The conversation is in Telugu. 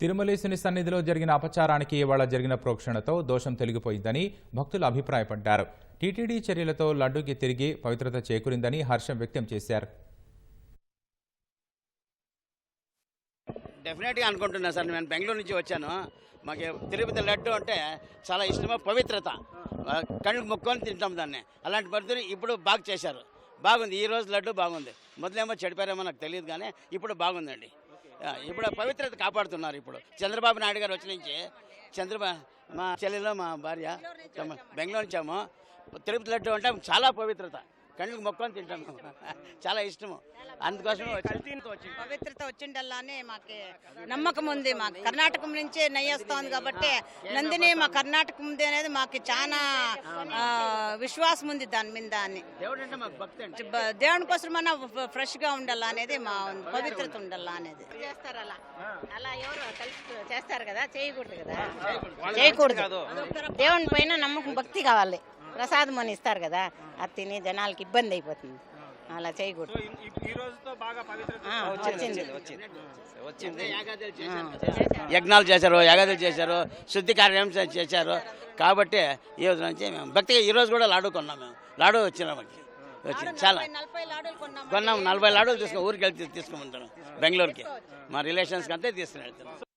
తిరుమలేశుని సన్నిధిలో జరిగిన అపచారానికి ఇవాళ జరిగిన ప్రోక్షణతో దోషం తొలగిపోయిందని భక్తులు అభిప్రాయపడ్డారు. టీటీడీ చర్యలతో లడ్డూకి తిరిగి పవిత్రత చేకూరిందని హర్షం వ్యక్తం చేశారు. డెఫినెట్గా అనుకుంటున్నా సార్. నేను బెంగళూరు నుంచి వచ్చాను. మాకు తిరుపతి లడ్డు అంటే చాలా ఇష్టమో పవిత్రత. కళ్ళు మొక్కొని తింటాం దాన్ని. అలాంటి పరిస్థితులు ఇప్పుడు బాగా చేశారు. బాగుంది. ఈ రోజు లడ్డు బాగుంది. మొదలేమో చెడిపారేమో నాకు తెలియదు కానీ ఇప్పుడు బాగుందండి. ఇప్పుడు పవిత్రత కాపాడుతున్నారు ఇప్పుడు. చంద్రబాబు నాయుడు గారు వచ్చి నుంచి చంద్రబాబు మా చెల్లెలో మా భార్య బెంగళూరు వచ్చాము తిరుపతి లడ్డు అంటే చాలా పవిత్రత. కళ్ళకి మొక్కొని తింటాం చాలా ఇష్టము. అందుకోసం పవిత్రత వచ్చిండల్లానే మాకు నమ్మకం ఉంది మాకు. కర్ణాటకం నుంచే నెయ్యేస్తోంది కాబట్టి నందిని మా కర్ణాటక ఉంది అనేది మాకు చాలా విశ్వాసం ఉంది దాని మీద అని. దేవుని కోసం మన ఫ్రెష్గా ఉండాలా అనేది మా పవిత్రత ఉండాలా అనేది. చేస్తారు అలా? అలా ఎవరు కలిసి చేస్తారు కదా? చేయకూడదు కదా? చేయకూడదు. దేవుని పైన నమ్మకం భక్తి కావాలి. ప్రసాదం అని ఇస్తారు కదా? అది తిని జనాలకి ఇబ్బంది అయిపోతుంది. అలా చేయకూడదు. యజ్ఞాలు చేశారు యాగాదులు చేశారు శుద్ధి కార్యం చేశారు. కాబట్టి ఈ రోజు నుంచి మేము భక్తిగా ఈ రోజు కూడా లాడు కొన్నాం మేము. లాడు వచ్చినాం మనకి వచ్చింది. చాలా. కొన్నాం. కొన్నాం నలభై లాడులు తీసుకుని ఊరికి వెళ్తే తీసుకుని బెంగళూరుకి. మా రిలేషన్స్కి అంతే తీసుకుని వెళ్తాం